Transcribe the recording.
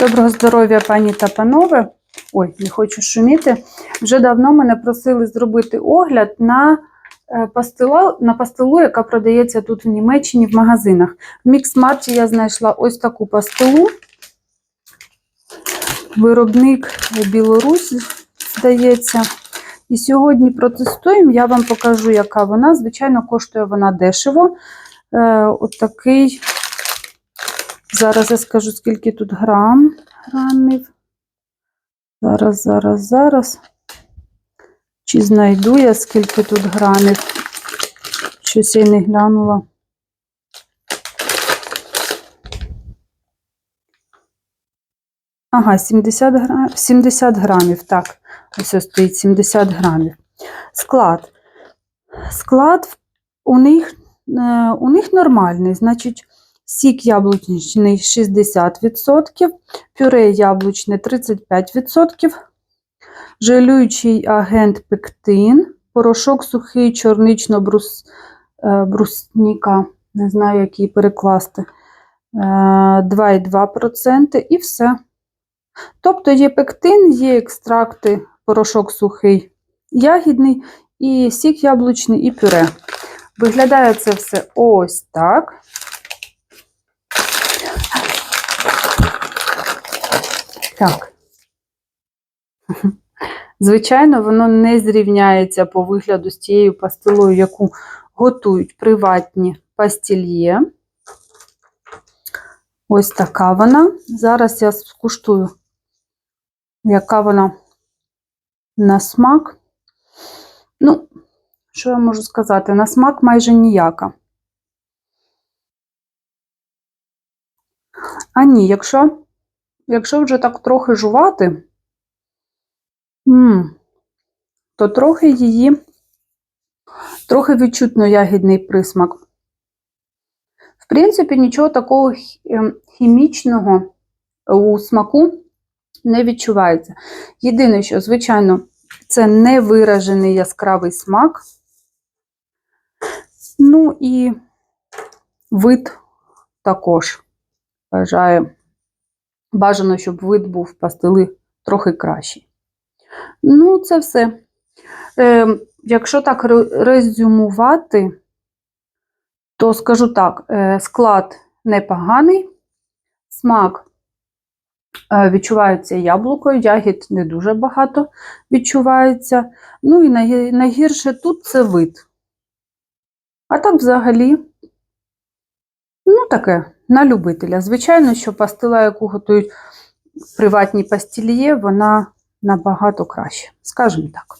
Доброго здоров'я, пані та панове. Ой, не хочу шуміти. Вже давно мене просили зробити огляд на е, пастилу, на пастилу, яка продається тут в Німеччині в магазинах. В Міксмарті я знайшла ось таку пастилу. Виробник Білорусь, здається. І сьогодні протестуємо, я вам покажу, яка вона. Звичайно, коштує вона дешево. Е, от такий, зараз я скажу, скільки тут грам, грамів. Зараз, зараз, зараз. Чи знайду я, скільки тут грамів? Щось я не глянула. Ага, 70 грамів, 70 грамів, так. Ось ось стоїть 70 грамів. Склад. Склад у них, е, у них нормальний, значить, сік яблучний 60%, пюре яблучне 35%, желюючий агент пектин, порошок сухий чорнично-брусніка, не знаю, як її перекласти, е, 2,2% і все. Тобто є пектин, є екстракти, порошок сухий, ягідний, і сік яблучний, і пюре. Виглядає це все ось так. Так. Звичайно, воно не зрівняється по вигляду з тією пастилою, яку готують приватні пастільє. Ось така вона. Зараз я скуштую, яка вона на смак. Ну, що я можу сказати? На смак майже ніяка. А ні, якщо, якщо вже так трохи жувати, то трохи її, трохи відчутно ягідний присмак. В принципі, нічого такого ем, хімічного у смаку не відчувається. Єдине, що, звичайно, це невиражений яскравий смак. Ну і вид також вважаю, бажано, щоб вид був пастили трохи кращий. Ну, це все. Е, якщо так резюмувати, то скажу так: е, склад непоганий, смак е, відчувається яблукою, ягід не дуже багато відчувається. Ну і найгірше тут це вид. А так, взагалі, таке, на любителя. Звичайно, що пастила, яку готують приватні пастіліє, вона набагато краще, скажімо так.